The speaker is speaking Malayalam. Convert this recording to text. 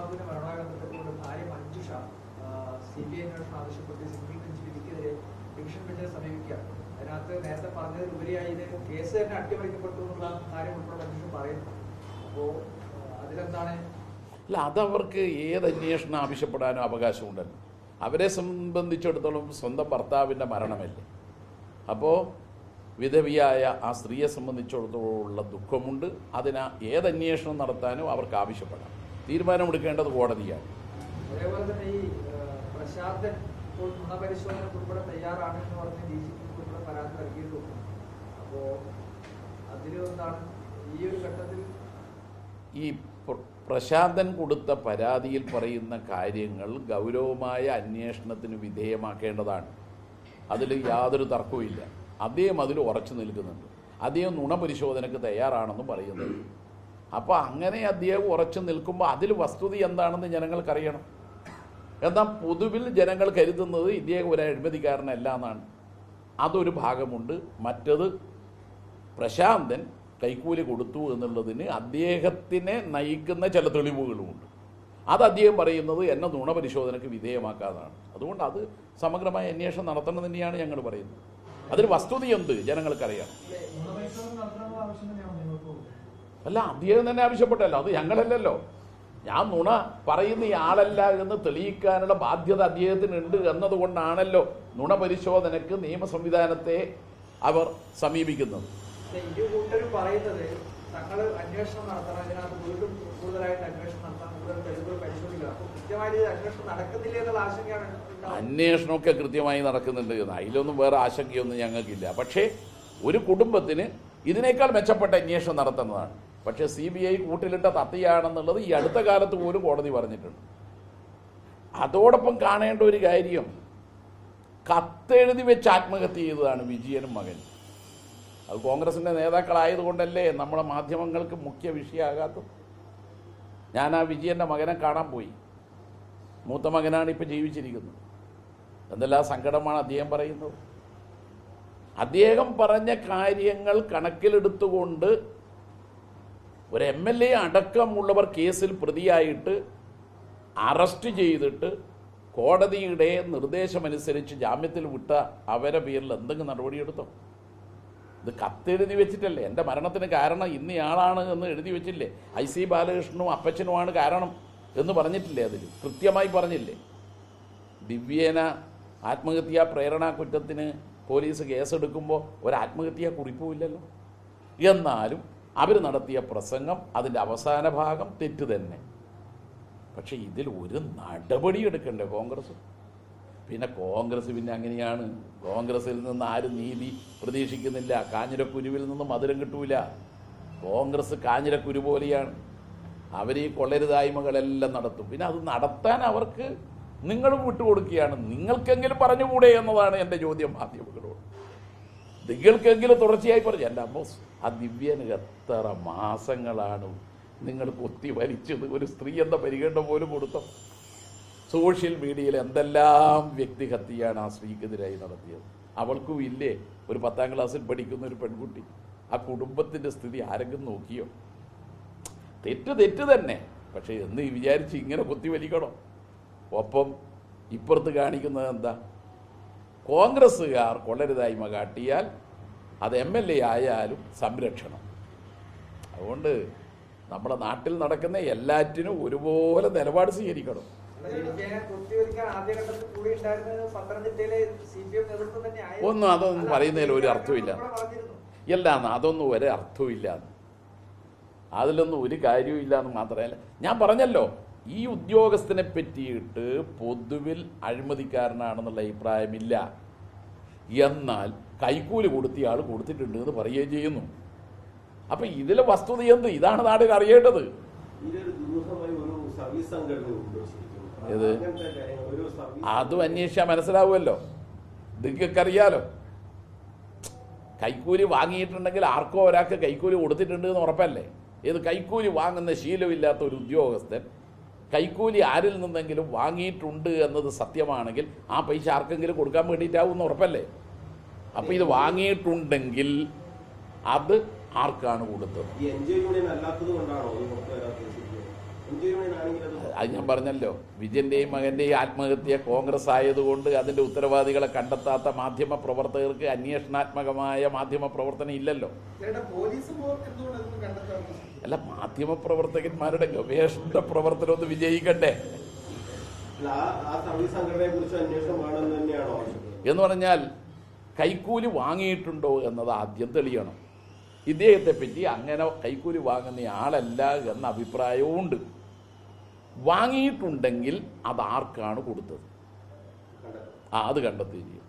ബാബുവിന്റെ ബന്ധപ്പെട്ടുകൊണ്ട് ഭാര്യ മഞ്ജുഷ സി ബി ഐ അന്വേഷണം ആവശ്യപ്പെട്ട് സിംഗിൾ ബെഞ്ച് വിധിക്കെതിരെ ഡിവിഷൻ ബെഞ്ചിനെ സമീപിക്കുകയാണ്. അതിനകത്ത് നേരത്തെ പറഞ്ഞതിലുപരിയായി ഇത് കേസ് തന്നെ അട്ടിമറിക്കപ്പെട്ടു എന്നുള്ള കാര്യം ഉൾപ്പെടെ മഞ്ജുഷ പറയുന്നു. അപ്പോ ആ, അതിലെന്താണ്? അല്ല അതവർക്ക് ഏത് അന്വേഷണം ആവശ്യപ്പെടാനും അവകാശമുണ്ടല്ലോ. അവരെ സംബന്ധിച്ചിടത്തോളം സ്വന്തം ഭർത്താവിന്റെ മരണമല്ലേ? അപ്പോൾ വിധവിയായ ആ സ്ത്രീയെ സംബന്ധിച്ചിടത്തോളം ദുഃഖമുണ്ട്. അതിന് ഏതന്വേഷണം നടത്താനും അവർക്ക് ആവശ്യപ്പെടാം. തീരുമാനമെടുക്കേണ്ടത് കോടതിയാണ്. അതേപോലെ തന്നെ ഈ പ്രശാന്തൻ ഇപ്പോൾ നുണപരിശോധനയ്ക്ക് ഉൾപ്പെടെ തയ്യാറാണ് എന്ന് പറഞ്ഞ് ഡി ജി പിക്ക് ഉൾപ്പെടെ പരാതി നൽകിയിട്ടുണ്ട്. ഈ ഒരു ഘട്ടത്തിൽ? ഈ പ്രശാന്തൻ കൊടുത്ത പരാതിയിൽ പറയുന്ന കാര്യങ്ങൾ ഗൗരവമായ അന്വേഷണത്തിന് വിധേയമാക്കേണ്ടതാണ്. അതിൽ യാതൊരു തർക്കവുമില്ല. അദ്ദേഹം അതിൽ ഉറച്ചു നിൽക്കുന്നുണ്ട്. അദ്ദേഹം നുണ തയ്യാറാണെന്നും പറയുന്നത് അപ്പോൾ അങ്ങനെ അദ്ദേഹം ഉറച്ചു നിൽക്കുമ്പോൾ അതിൽ വസ്തുത എന്താണെന്ന് ജനങ്ങൾക്കറിയണം. എന്നാൽ പൊതുവിൽ ജനങ്ങൾ കരുതുന്നത് ഇദ്ദേഹം ഒരു അഴിമതിക്കാരനല്ല എന്നാണ്. അതൊരു ഭാഗമുണ്ട്. മറ്റത് പ്രശാന്തൻ കൈക്കൂലി കൊടുത്തു എന്നുള്ളതിന് അദ്ദേഹത്തിനെ നയിക്കുന്ന ചില തെളിവുകളുമുണ്ട്. അത് അദ്ദേഹം പറയുന്നത് എന്നെ നുണ പരിശോധനയ്ക്ക് വിധേയമാക്കാതാണ്. അതുകൊണ്ട് അത് സമഗ്രമായ അന്വേഷണം നടത്തണം തന്നെയാണ് ഞങ്ങൾ പറയുന്നത്. അതിന് വസ്തുതയുണ്ട് ജനങ്ങൾക്കറിയാം. അല്ല അദ്ദേഹം തന്നെ ആവശ്യപ്പെട്ടല്ലോ. അത് ഞങ്ങളല്ലല്ലോ. ഞാൻ നുണ പറയുന്ന ആളല്ല എന്ന് തെളിയിക്കാനുള്ള ബാധ്യത അദ്ദേഹത്തിനുണ്ട് എന്നതുകൊണ്ടാണല്ലോ നുണ പരിശോധനക്ക് നിയമ സംവിധാനത്തെ അവർ സമീപിക്കുന്നത്. അന്വേഷണമൊക്കെ കൃത്യമായി നടക്കുന്നുണ്ട് എന്ന്. അതിലൊന്നും വേറെ ആശങ്കയൊന്നും ഞങ്ങൾക്കില്ല. പക്ഷേ ഒരു കുടുംബത്തിന് ഇതിനേക്കാൾ മെച്ചപ്പെട്ട അന്വേഷണം നടത്തുന്നതാണ്. പക്ഷേ സി ബി ഐ കൂട്ടിലിട്ട തത്തിയാണെന്നുള്ളത് ഈ അടുത്ത കാലത്ത് പോലും കോടതി പറഞ്ഞിട്ടുണ്ട്. അതോടൊപ്പം കാണേണ്ട ഒരു കാര്യം കത്തെഴുതി വെച്ച് ആത്മഹത്യ ചെയ്തതാണ് വിജയനും മകൻ അത് കോൺഗ്രസിന്റെ നേതാക്കളായതുകൊണ്ടല്ലേ നമ്മുടെ മാധ്യമങ്ങൾക്ക് മുഖ്യ വിഷയമാകാത്തത്? ഞാൻ ആ വിജയന്റെ മകനെ കാണാൻ പോയി. മൂത്ത മകനാണ് ഇപ്പോൾ ജീവിച്ചിരിക്കുന്നത്. എന്തെല്ലാം സങ്കടമാണ് അദ്ദേഹം പറയുന്നത്? അദ്ദേഹം പറഞ്ഞ കാര്യങ്ങൾ കണക്കിലെടുത്തുകൊണ്ട് ഒരു എം എൽ എ അടക്കമുള്ളവർ കേസിൽ പ്രതിയായിട്ട് അറസ്റ്റ് ചെയ്തിട്ട് കോടതിയുടെ നിർദ്ദേശമനുസരിച്ച് ജാമ്യത്തിൽ വിട്ട അവരെ പേരിൽ എന്തെങ്കിലും നടപടിയെടുത്തോ? ഇത് കത്തെഴുതി വെച്ചിട്ടല്ലേ? എന്റെ മരണത്തിന് കാരണം ഇന്നയാളാണ് എന്ന് എഴുതി വെച്ചില്ലേ? ഐ സി ബാലകൃഷ്ണനും അപ്പച്ചനുമാണ് കാരണം എന്ന് പറഞ്ഞിട്ടില്ലേ അതിൽ? കൃത്യമായി പറഞ്ഞില്ലേ? ദിവ്യേന ആത്മഹത്യാ പ്രേരണ കുറ്റത്തിന് പോലീസ് കേസെടുക്കുമ്പോൾ ഒരു ആത്മഹത്യാ കുറിപ്പുമില്ലല്ലോ എന്നാലും അവർ നടത്തിയ പ്രസംഗം അതിന്റെ അവസാന ഭാഗം തെറ്റ് തന്നെ. പക്ഷെ ഇതിൽ ഒരു നടപടി എടുക്കണ്ടേ കോൺഗ്രസ്? പിന്നെ കോൺഗ്രസ് പിന്നെ അങ്ങനെയാണ്. കോൺഗ്രസിൽ നിന്ന് ആരും നീതി പ്രതീക്ഷിക്കുന്നില്ല. കാഞ്ഞിരക്കുരുവിൽ നിന്ന് മധുരം കിട്ടൂല. കോൺഗ്രസ് കാഞ്ഞിരക്കുരു പോലെയാണ്. അവർ ഈ കൊള്ളരുതായ്മകളെല്ലാം നടത്തും. പിന്നെ അത് നടത്താൻ അവർക്ക് നിങ്ങളും വിട്ടുകൊടുക്കുകയാണ്. നിങ്ങൾക്കെങ്കിലും പറഞ്ഞുകൂടെ എന്നതാണ് എന്റെ ചോദ്യം മാധ്യമങ്ങളോട്. നിങ്ങൾക്കെങ്കിലും തുടർച്ചയായി പറഞ്ഞു. എന്റെ അമ്മോസ് ആ ദിവ്യന് എത്ര മാസങ്ങളാണ് നിങ്ങൾ കൊത്തി വലിച്ചത്. ഒരു സ്ത്രീ എന്ന പരിഗണന പോലും കൊടുത്തോ. സോഷ്യൽ മീഡിയയിൽ എന്തെല്ലാം വ്യക്തിഹത്യയാണ് ആ സ്ത്രീക്കെതിരായി നടത്തിയത്. അവൾക്കും ഇല്ലേ ഒരു പത്താം ക്ലാസ്സിൽ പഠിക്കുന്ന ഒരു പെൺകുട്ടി. ആ കുടുംബത്തിന്റെ സ്ഥിതി ആരെങ്കിലും നോക്കിയോ? തെറ്റ് തെറ്റ് തന്നെ. പക്ഷേ എന്ന് വിചാരിച്ച് ഇങ്ങനെ കുത്തിവലിക്കണോ ഒപ്പം ഇപ്പുറത്ത് കാണിക്കുന്നത് എന്താ? കോൺഗ്രസ്സുകാർ കൊള്ളരുതായ്മ കാട്ടിയാൽ അത് എം എൽ എ ആയാലും സംരക്ഷണം അതുകൊണ്ട് നമ്മുടെ നാട്ടിൽ നടക്കുന്ന എല്ലാറ്റിനും ഒരുപോലെ നിലപാട് സ്വീകരിക്കണം. ഒന്നും അതൊന്നും പറയുന്നതിൽ ഒരു അർത്ഥമില്ല. ഇല്ല പറഞ്ഞിരുന്നു. അതൊന്നും ഒരു അർത്ഥമില്ല അതിലൊന്നും ഒരു കാര്യവും ഇല്ല എന്ന് മാത്രമല്ല ഞാൻ പറഞ്ഞല്ലോ ഈ ഉദ്യോഗസ്ഥനെ പറ്റിയിട്ട് പൊതുവിൽ അഴിമതിക്കാരനാണെന്നുള്ള അഭിപ്രായമില്ല. എന്നാൽ കൈക്കൂലി കൊടുത്തിയ ആൾ കൊടുത്തിട്ടുണ്ട് എന്ന് പറയുകയും ചെയ്യുന്നു. അപ്പം ഇതിലെ വസ്തുത എന്ത്? ഇതാണ് നാടുകൾ അറിയേണ്ടത്. സർവീസ് അതും അന്വേഷിച്ചാൽ മനസ്സിലാവുമല്ലോ. നിങ്ങൾക്കറിയാലോ. കൈക്കൂലി വാങ്ങിയിട്ടുണ്ടെങ്കിൽ ആർക്കോ ഒരാൾക്ക് കൈക്കൂലി കൊടുത്തിട്ടുണ്ട് എന്ന് ഉറപ്പല്ലേ? ഇത് കൈക്കൂലി വാങ്ങുന്ന ശീലമില്ലാത്ത ഒരു ഉദ്യോഗസ്ഥൻ കൈക്കൂലി ആരിൽ നിന്നെങ്കിലും വാങ്ങിയിട്ടുണ്ട് എന്നത് സത്യമാണെങ്കിൽ ആ പൈസ ആർക്കെങ്കിലും കൊടുക്കാൻ വേണ്ടിയിട്ടാവും എന്ന് ഉറപ്പല്ലേ? അപ്പോൾ ഇത് വാങ്ങിയിട്ടുണ്ടെങ്കിൽ അത് ആർക്കാണ് കൊടുത്തത്? അത് ഞാൻ പറഞ്ഞല്ലോ വിജയന്റെയും മകന്റെയും ആത്മഹത്യ കോൺഗ്രസ് ആയതുകൊണ്ട് അതിന്റെ ഉത്തരവാദികളെ കണ്ടെത്താത്ത മാധ്യമ പ്രവർത്തകർക്ക് അന്വേഷണാത്മകമായ മാധ്യമ പ്രവർത്തനം ഇല്ലല്ലോ. അല്ല മാധ്യമ പ്രവർത്തകന്മാരുടെ ഗവേഷണ പ്രവർത്തനം ഒന്ന് വിജയിക്കട്ടെ എന്ന് പറഞ്ഞാൽ കൈക്കൂലി വാങ്ങിയിട്ടുണ്ടോ എന്നത് ആദ്യം തെളിയണം. ഇദ്ദേഹത്തെ പറ്റി അങ്ങനെ കൈക്കൂലി വാങ്ങുന്ന ആളല്ല എന്ന അഭിപ്രായവും ഉണ്ട് വാങ്ങിയിട്ടുണ്ടെങ്കിൽ അത് ആർക്കാണ് കൊടുത്തത്? ആ അത് കണ്ടെത്തുകയും ചെയ്യും